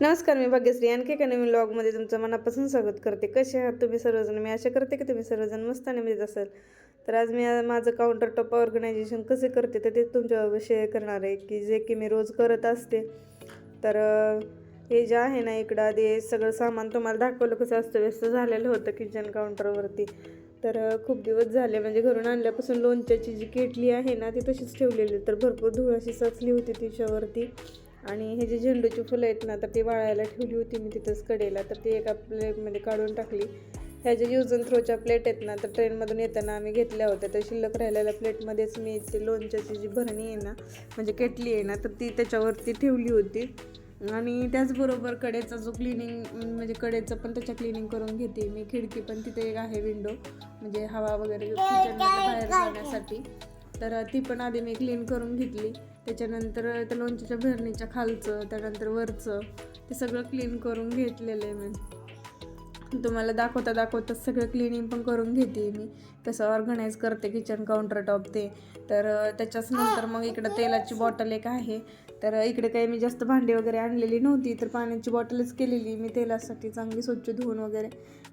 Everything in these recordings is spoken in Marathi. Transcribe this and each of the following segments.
नमस्कार मी भाग्यश्री. आणखी एका नवीन ब्लॉगमध्ये तुमचं मनापासून स्वागत करते. कसे आहात तुम्ही सर्वजण? मी आशा करते की तुम्ही सर्वजण मस्त आणि मजेत असाल. तर आज मी माझं काउंटर टॉप ऑर्गनायझेशन कसे करते तर ते तुमच्याबरोबर शेअर करणार आहे की जे की मी रोज करत असते. तर हे जे आहे ना इकडं आधी सगळं सामान तुम्हाला दाखवलं कसं असतं व्यस्त झालेलं होतं किचन काउंटरवरती तर खूप दिवस झाले. म्हणजे घरून आणल्यापासून लोणच्याची जी केटली आहे ना ती तशीच ठेवलेली तर भरपूर धूळ अशी सचली होती तिच्यावरती. आणि हे जे झेंडूची फुलं आहेत ना तर ती वाळायला ठेवली होती मी तिथंच कडेला. तर ती एका प्लेटमध्ये काढून टाकली. ह्या ज्या यूज अँड थ्रोच्या प्लेट आहेत ना तर ट्रेनमधून येताना आम्ही घेतल्या होत्या. तर शिल्लक राहिलेल्या प्लेटमध्येच मी ती लोणच्याची जी भरणी आहे ना म्हणजे केटली आहे ना तर ती त्याच्यावरती ठेवली होती. आणि त्याचबरोबर कडेचा जो क्लिनिंग म्हणजे कडेचं पण त्याच्या क्लिनिंग करून घेते मी. खिडकी पण तिथे एक आहे विंडो म्हणजे हवा वगैरे किचनमध्ये बाहेर जाण्यासाठी. तर ती पण आधी मी क्लीन करून घेतली. त्याच्यानंतर त्या लोणच्याच्या भरणीच्या खालचं त्यानंतर वरचं ते सगळं क्लीन करून घेतलेलं आहे मी. तुम्हाला दाखवता दाखवता सगळं क्लिनिंग पण करून घेते मी. कसं ऑर्गनाईज करते किचन काउंटर टॉप ते. तर त्याच्याच नंतर मग इकडं तेलाची बॉटल एक आहे. तर इकडे काही मी जास्त भांडी वगैरे आणलेली नव्हती तर पाण्याची बॉटलच केलेली मी तेलासाठी चांगली स्वच्छ धुवून वगैरे.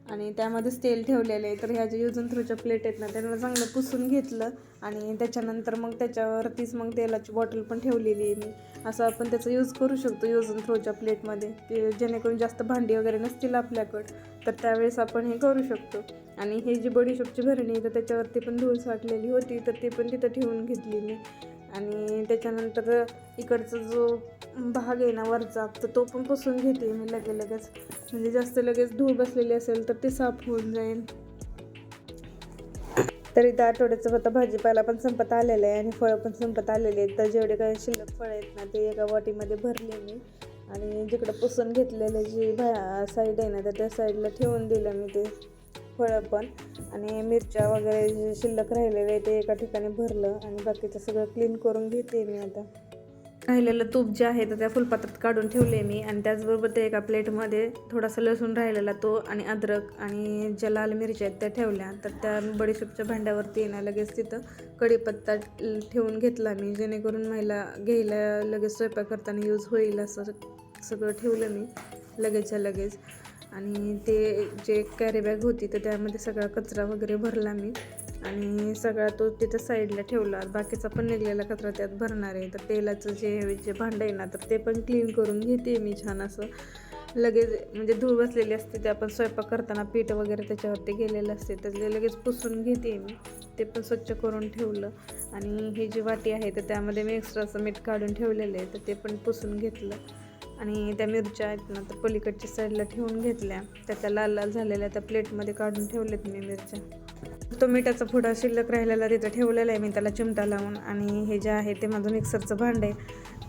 आणि त्यामध्येच तेल ठेवलेले आहे. तर ह्या ज्या यूज थ्रूच्या प्लेट आहेत ना त्यांना चांगलं पुसून घेतलं आणि त्याच्यानंतर मग त्याच्यावरतीच मग तेलाची बॉटल पण ठेवलेली आहे मी. असं आपण त्याचा यूज करू शकतो यूज थ्रोच्या प्लेटमध्ये ते जेणेकरून जास्त भांडी वगैरे नसतील आपल्याकडं तर त्यावेळेस आपण हे करू शकतो. आणि हे जी बडीशोपची भरणी आहे तर त्याच्यावरती पण धूळ साठलेली होती तर ती पण तिथं ठेवून घेतली मी. आणि त्याच्यानंतर इकडचा जो भाग आहे ना वरचा तर तो पण पुसून घेते मी लगे लगेच. म्हणजे जास्त लगेच धूळ बसलेली असेल तर ते साफ होऊन जाईल. तर इथं आठवड्याचं आता भाजीपाला पण संपत आलेलं आहे आणि फळं पण संपत आलेली आहेत. तर जेवढे काही शिल्लक फळं आहेत ना ते एका वाटीमध्ये भरले मी. आणि जिकडं पुसून घेतलेलं जी भा साईड आहे ना तर त्या साईडला ठेवून दिलं मी ते फळं पण. आणि मिरच्या वगैरे जे शिल्लक राहिलेले आहे ते एका ठिकाणी भरलं आणि बाकीचं सगळं क्लीन करून घेते मी आता. राहिलेलं तूप जे आहे तर त्या फुलपात्रात काढून ठेवले मी. आणि त्याचबरोबर ते एका प्लेटमध्ये थोडासा लसूण राहिलेला तो आणि अद्रक आणि ज्या लाल मिरच्या आहेत त्या ठेवल्या. तर त्या बडीशेपच्या भांड्यावरती येणं लगेच तिथं कढीपत्ता ठेवून घेतला मी. जेणेकरून महिला घ्यायला लगेच स्वयंपाक करताना यूज होईल असं सगळं ठेवलं मी लगेचच्या लगेच. आणि ते जे कॅरीबॅग होती तर त्यामध्ये सगळा कचरा वगैरे भरला मी. आणि सगळा तो तिथं साईडला ठेवला. बाकीचा पण निघलेला कचरा त्यात भरणार आहे. तर तेलाचं जे जे भांडं आहे ना तर ते पण क्लीन करून घेते मी छान असं. लगेच म्हणजे धूळ बसलेली असते ते आपण स्वयंपाक करताना पीठ वगैरे त्याच्यावरती गेलेलं असते तर ते लगेच पुसून घेते मी. ते पण स्वच्छ करून ठेवलं. आणि ही जी वाटी आहे तर त्यामध्ये मी एक्स्ट्राचं मीठ काढून ठेवलेलं आहे तर ते पण पुसून घेतलं. आणि त्या मिरच्या आहेत ना तर पलीकडच्या साईडला ठेवून घेतल्या. त्या त्या लाल लाल झालेल्या त्या प्लेटमध्ये काढून ठेवलेत मी मिरच्या. तो मिठाचा पुडा शिल्लक राहिलेला तिथं ठेवलेला आहे मी त्याला चिमटा लावून. आणि हे जे आहे ते माझं मिक्सरचं भांडं आहे.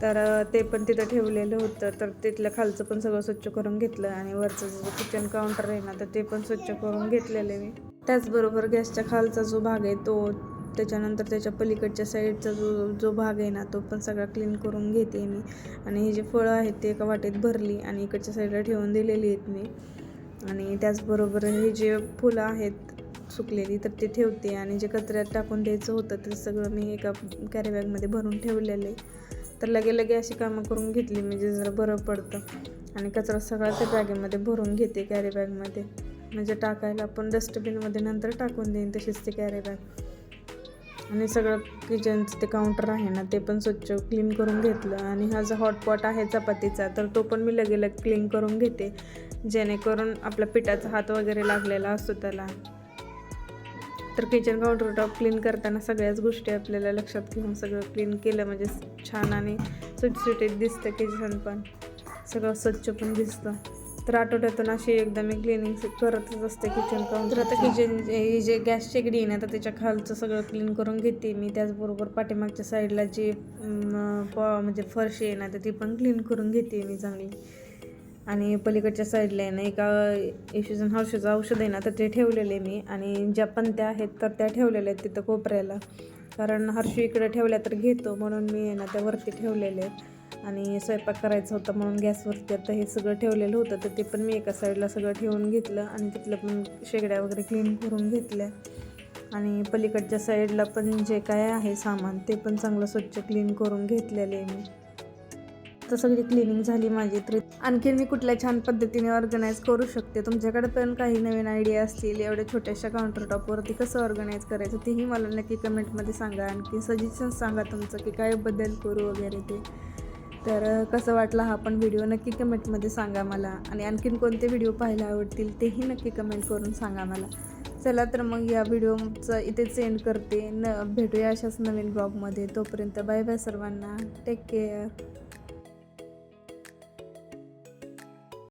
तर ते पण तिथं ठेवलेलं होतं. तर तिथलं खालचं पण सगळं स्वच्छ करून घेतलं. आणि वरचं जो किचन काउंटर आहे ना तर ते पण स्वच्छ करून घेतलेलं आहे मी. त्याचबरोबर गॅसच्या खालचा जो भाग आहे तो त्याच्यानंतर त्याच्या पलीकडच्या साईडचा जो जो भाग आहे ना तो पण सगळा क्लीन करून घेते मी. आणि हे जे फळं आहेत ते एका वाटेत भरली आणि इकडच्या साईडला ठेवून दिलेली आहेत मी. आणि त्याचबरोबर हे जे फुलं आहेत सुकलेली तर ते ठेवते आणि जे कचऱ्यात टाकून द्यायचं होतं ते सगळं मी एका कॅरीबॅगमध्ये भरून ठेवलेलं आहे. तर लगे लगे अशी कामं करून घेतली म्हणजे जरा बरं पडतं. आणि कचरा सगळा त्या बॅगेमध्ये भरून घेते कॅरीबॅगमध्ये म्हणजे टाकायला आपण डस्टबिनमध्ये नंतर टाकून देईन तशीच ते कॅरीबॅग आणि सगळं किचनचं ते काउंटर आहे ना ते पण स्वच्छ क्लीन करून घेतलं. आणि हा जो हॉटपॉट आहे चपातीचा तर तो पण मी लगे क्लीन करून घेते. जेणेकरून आपल्या पिठाचा हात वगैरे लागलेला असतो त्याला. तर किचन काउंटर टॉप क्लीन करताना सगळ्याच गोष्टी आपल्याला लक्षात घेऊन सगळं क्लीन केलं म्हणजे छान आणि सुटसुटीत दिसतं किचन पण. सगळं स्वच्छ पण दिसतं. तर आठवड्यातून अशी एकदा मी क्लिनिंग करतच असते किचन काउंटर आता किचन ही जे गॅस शेगडी आहे ना तर त्याच्या खालचं सगळं क्लीन करून घेते मी. त्याचबरोबर पाठीमागच्या साईडला जे प- म्हणजे फरशी आहे ना तर ती पण क्लीन करून घेते मी चांगली. आणि पलीकडच्या साईडला आहे ना एका इश्यूजन हर्षूचं औषध आहे ना तर ते ठेवलेले आहे मी. आणि ज्या पण त्या आहेत तर त्या ठेवलेल्या आहेत तिथं कोपऱ्याला. कारण हर्षू इकडे ठेवल्या तर घेतो म्हणून मी आहे ना त्या वरती ठेवलेले आहेत. आणि स्वयंपाक करायचा होता म्हणून गॅसवरती आता हे सगळं ठेवलेलं होतं तर ते पण मी एका साईडला सगळं ठेवून घेतलं आणि तिथलं पण शेगड्या वगैरे क्लीन करून घेतल्या. आणि पलीकडच्या साईडला पण जे काय आहे सामान ते पण चांगलं स्वच्छ क्लीन करून घेतलेले आहे मी. तर सगळी क्लिनिंग झाली माझी तर. आणखीन मी कुठल्या छान पद्धतीने ऑर्गनाईज करू शकते. तुमच्याकडे पण काही नवीन आयडिया असतील एवढ्या छोट्याशा काउंटर टॉपवरती कसं ऑर्गनाईज करायचं तेही मला नक्की कमेंटमध्ये सांगा. आणखी सजेशन सांगा तुमचं की काय बदल करू वगैरे ते. तर कसं वाटला हा पण व्हिडिओ नक्की कमेंटमध्ये सांगा मला. आणि आणखीन कोणते व्हिडिओ पाहायला आवडतील तेही नक्की कमेंट करून सांगा मला. चला तर मग या व्हिडिओचं इथेच एंड करते. न भेटूया अशाच नवीन ब्लॉगमध्ये तोपर्यंत बाय बाय सर्वांना. Take care